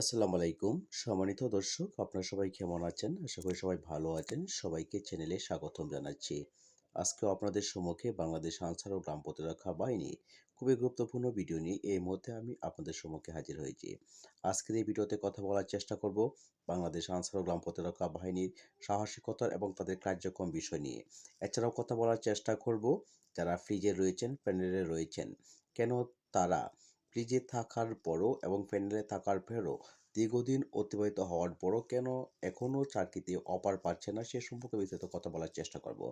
আসসালামু আলাইকুম। সম্মানিত দর্শক, আপনারা সবাই কেমন আছেন? আশা করি সবাই ভালো আছেন। সবাইকে চ্যানেলে স্বাগতম জানাচ্ছি। আজকেও আপনাদের সম্মুখে বাংলাদেশ আনসার ও গ্রাম প্রতিরক্ষা বাহিনী খুবই গুরুত্বপূর্ণ ভিডিও নিয়ে এই মুহূর্তে আমি আপনাদের সম্মুখে হাজির হয়েছি। আজকের এই ভিডিওতে কথা বলার চেষ্টা করব বাংলাদেশ আনসার ও গ্রাম প্রতিরক্ষা বাহিনীর সাহসিকতার এবং তাদের কার্যক্রম বিষয় নিয়ে। এছাড়াও কথা বলার চেষ্টা করব, যারা ফ্রিজে রয়েছেন প্যানেলে রয়েছেন, কেন তারা ফ্রিজে থাকার পরও এবং প্যানেলে থাকার পরও দীর্ঘদিন অতিবাহিত হওয়ার পরও কেন এখনও চাকরিতে অপার পাচ্ছে না সে সম্পর্কে বিস্তারিত কথা বলার চেষ্টা করব।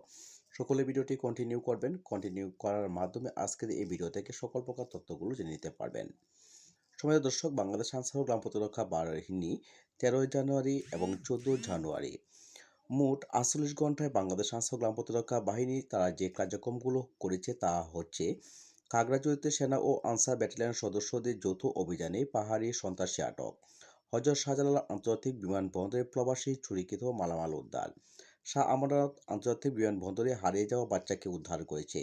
সকলে ভিডিওটি কন্টিনিউ করবেন। কন্টিনিউ করার মাধ্যমে আজকের এই ভিডিও থেকে সকল প্রকার তথ্যগুলো জেনে নিতে পারবেন। সময় দর্শক, বাংলাদেশ আনসার গ্রাম প্রতিরক্ষা বাহিনী তেরোই জানুয়ারি এবং চোদ্দ জানুয়ারি মোট আটচল্লিশ ঘন্টায় বাংলাদেশ আনসার গ্রাম প্রতিরক্ষা বাহিনী তারা যে কার্যক্রমগুলো করেছে তা হচ্ছে খাগড়াছড়িতে সেনা ও আনসার ব্যাটালিয়ন সদস্যদের যৌথ অভিযানে পাহাড়ি সন্ত্রাসী আটক। হজরত শাহজালাল আন্তর্জাতিক বিমানবন্দরে প্রবাসী চুরিকৃত মালামাল উদ্ধার। শাহ আমানত আন্তর্জাতিক বিমানবন্দরে হারিয়ে যাওয়া বাচ্চাকে উদ্ধার করেছে।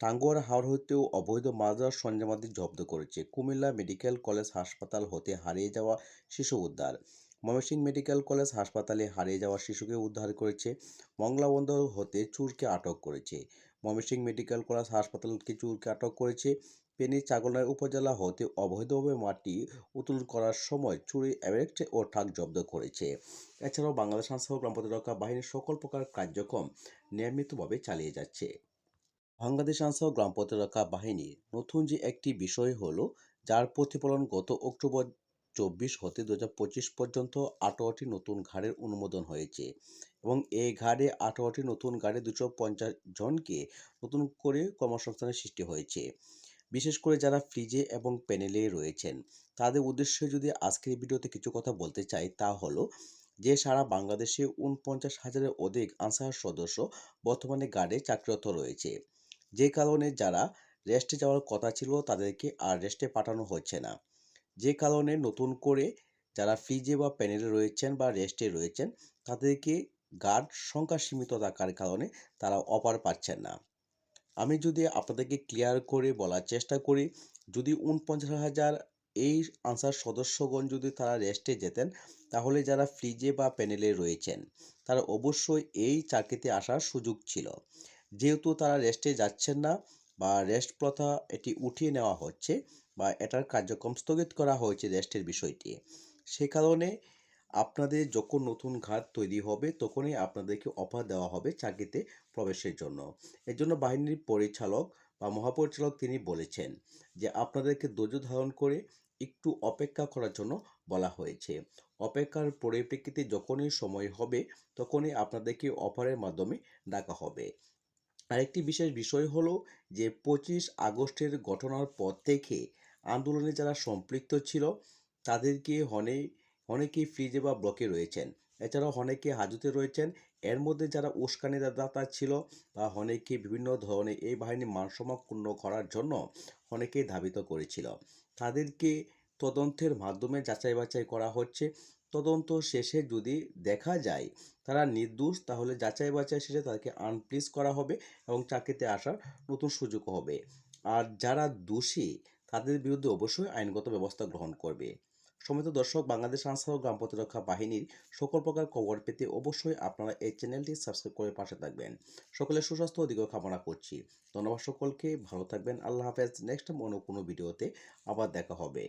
টাঙ্গুয়ার হাওড় হতেও অবৈধ মাদ্রাস সরঞ্জামাদি জব্দ করেছে। কুমিল্লা মেডিকেল কলেজ হাসপাতাল হতে হারিয়ে যাওয়া শিশু উদ্ধার। ময়মনসিংহ মেডিকেল কলেজ হাসপাতালে হারিয়ে যাওয়া শিশুকে উদ্ধার করেছে। মংলা বন্দর হতে চুরকে আটক করেছে। ময়মনসিংহ মেডিকেল কলেজ হাসপাতালকে চুরকে আটক করেছে। ফেনী চাগলায় উপজেলা হতে অবৈধভাবে মাটি উতুল করার সময় চুরি, অ্যারেস্ট ও ঠাক জব্দ করেছে। এছাড়াও বাংলাদেশ আনসার গ্রাম প্রতিরক্ষা বাহিনীর সকল প্রকার কার্যক্রম নিয়মিতভাবে চালিয়ে যাচ্ছে। বাংলাদেশ আনসার গ্রাম প্রতিরক্ষা বাহিনীর নতুন যে একটি বিষয় হলো, যার প্রতিফলন গত অক্টোবর চব্বিশ হতে দু হাজার পঁচিশ পর্যন্ত আঠারোটি নতুন ঘাড়ের অনুমোদন হয়েছে এবং এই ঘাড়ে আঠারোটি নতুন ঘাড়ে দুশো পঞ্চাশ জনকে নতুন করে কর্মসংস্থানের সৃষ্টি হয়েছে। বিশেষ করে যারা ফ্রিজে এবং প্যানেলে রয়েছেন, তাদের উদ্দেশ্যে যদি আজকের ভিডিওতে কিছু কথা বলতে চাই তা হলো যে সারা বাংলাদেশে উনপঞ্চাশ হাজারের অধিক আনসার সদস্য বর্তমানে গার্ডে চাকরিরত রয়েছে। যে কারণে যারা রেস্টে যাওয়ার কথা ছিল তাদেরকে আর রেস্টে পাঠানো হচ্ছে না। যে কারণে নতুন করে যারা ফ্রিজে বা প্যানেলে রয়েছেন বা রেস্টে রয়েছেন, তাদেরকে গার্ড সংখ্যা সীমিত থাকার কারণে তারা অপার পাচ্ছেন না। আমি যদি আপনাদেরকে ক্লিয়ার করে বলার চেষ্টা করি, যদি উনপঞ্চাশ হাজার এই আনসার সদস্যগণ যদি তারা রেস্টে যেতেন, তাহলে যারা ফ্রিজে বা প্যানেলে রয়েছেন, তারা অবশ্যই এই চাকরিতে আসার সুযোগ ছিল। যেহেতু তারা রেস্টে যাচ্ছেন না বা রেস্ট প্রথা এটি উঠিয়ে নেওয়া হচ্ছে বা এটার কার্যক্রম স্থগিত করা হয়েছে রেস্টের বিষয়টি। সে কারণে আপনাদের যখন নতুন ঘাট তৈরি হবে, তখনই আপনাদেরকে অফার দেওয়া হবে চাকরিতে প্রবেশের জন্য। এর জন্য বাহিনীর পরিচালক বা মহাপরিচালক তিনি বলেছেন যে, আপনাদেরকে ধৈর্য ধারণ করে একটু অপেক্ষা করার জন্য বলা হয়েছে। অপেক্ষার পরিপ্রেক্ষিতে যখনই সময় হবে, তখনই আপনাদেরকে অফারের মাধ্যমে ডাকা হবে। আরেকটি বিশেষ বিষয় হলো যে পঁচিশ আগস্টের ঘটনার পর থেকে আন্দোলনে যারা সম্পৃক্ত ছিল, তাদেরকে হনে অনেকেই ফ্রিজে বা ব্লকে রয়েছেন। এছাড়াও অনেকে হাজতে রয়েছেন। এর মধ্যে যারা উস্কানি উস্কানিদাতা ছিল বা অনেকে বিভিন্ন ধরনের এই বাহিনী মানসম্মাপূর্ণ করার জন্য অনেকেই ধাবিত করেছিল। তাদেরকে তদন্তের মাধ্যমে যাচাই বাছাই করা হচ্ছে। তদন্ত শেষে যদি দেখা যায় তারা নির্দোষ, তাহলে যাচাই বাছাই শেষে তাদেরকে আনপ্লিস করা হবে এবং চাকরিতে আসার নতুন সুযোগ হবে। আর যারা দোষী, তাদের বিরুদ্ধে অবশ্যই আইনগত ব্যবস্থা গ্রহণ করবে। সমিত দর্শক, বাংলাদেশ আনসার ও গ্রাম প্রতিরক্ষা বাহিনীর সকল প্রকার খবর পেতে অবশ্যই আপনারা এই চ্যানেলটি সাবস্ক্রাইব করে পাশে থাকবেন। সকলের সুস্বাস্থ্য দিকেও কামনা করছি। ধন্যবাদ সকলকে, ভালো থাকবেন, আল্লাহ হাফেজ। নেক্সট টাইম অন্য কোনো ভিডিওতে আবার দেখা হবে।